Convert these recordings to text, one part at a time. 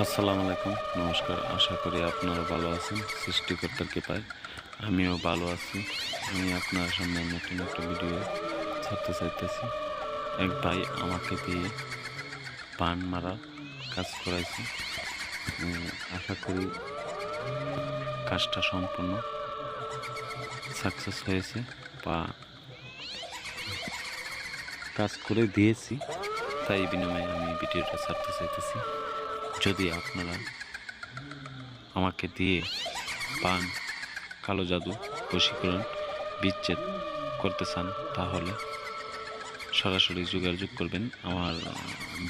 আসসালামু আলাইকুম। নমস্কার, আশা করি আপনারা ভালো আছেন। সৃষ্টিকর্তার কৃপায় আমিও ভালো আছি। আমি আপনার সামনে নতুন একটা ভিডিও ছাড়তে চাইতেছি। এক ভাই আমাকে দিয়ে পান মারা কাজ করাইছে। আশা করি কাজটা সম্পূর্ণ সাকসেস হয়েছে বা কাজ করে দিয়েছি। তাই বিনিময়ে আমি ভিডিওটা ছাড়তে চাইতেছি। যদি আপনারা আমাকে দিয়ে পান কালো জাদু বশীকরণ বিচ্ছেদ করতে চান, তাহলে সরাসরি যোগাযোগ করবেন। আমার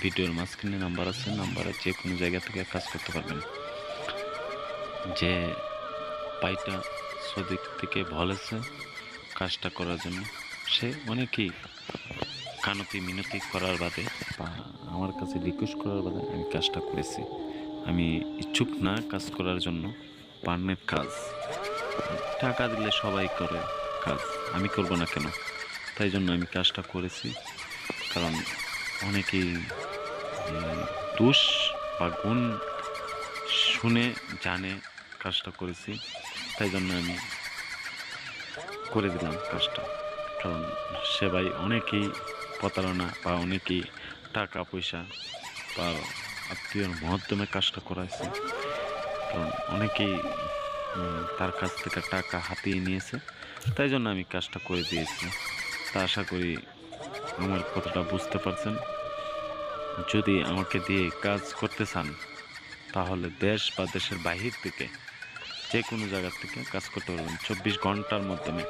ভিডিওর মাঝখানে নাম্বার আছে, নাম্বারে যে কোনো জায়গা থেকে কাজ করতে পারবেন। যে পাইটা সদিক থেকে বলেছে কাজটা করার জন্য সে অনেকেই কানতি মিনতি করার বাদে বা আমার কাছে রিকোয়েস্ট করার বাদে আমি কাজটা করেছি। আমি ইচ্ছুক না কাজ করার জন্য পান্নের কাজ। টাকা দিলে সবাই করে কাজ, আমি করব না কেন? তাই জন্য আমি কাজটা করেছি, কারণ অনেকেই দোষ বা গুণ শুনে, জানে কাজটা করেছি, তাই জন্য আমি করে দিলাম কাজটা। কারণ সেবাই অনেকেই প্রতারণা বা অনেকেই টাকা পয়সা বা আত্মীয়র মাধ্যমে কাজটা করাইছে। কারণ অনেকেই তার কাছ থেকে টাকা হাতিয়ে নিয়েছে। তাই জন্য আমি কাজটা করে দিয়েছি। তা আশা করি আমার কথাটা বুঝতে পারছেন। যদি আমাকে দিয়ে কাজ করতে চান, তাহলে দেশ বা দেশের বাহির থেকে যে কোনো জায়গার থেকে কাজ করতে পারবেন। চব্বিশ ঘণ্টার মাধ্যমে।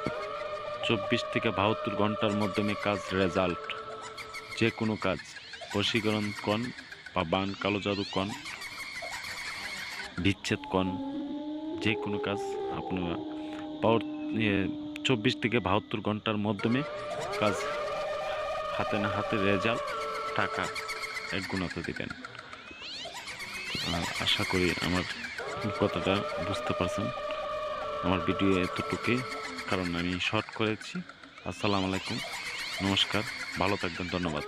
চব্বিশ থেকে বাহাত্তর ঘণ্টার মাধ্যমে কাজ রেজাল্ট। যে কোনো কাজ, বশীকরণ কন বা বান কালো জাদু কন, বিচ্ছেদ কন, যে কোনো কাজ আপনারা পাওয়ার চব্বিশ থেকে বাহাত্তর ঘণ্টার মাধ্যমে কাজ হাতে না হাতে রেজাল্ট, টাকা এক গুণাতে দেবেন। আর আশা করি আমার কথাটা বুঝতে পারছেন। আমার ভিডিও এতটুকুই। কারণ আমি শর্ট করেছি। আসসালামু আলাইকুম। নমস্কার। ভালো থাকবেন। ধন্যবাদ।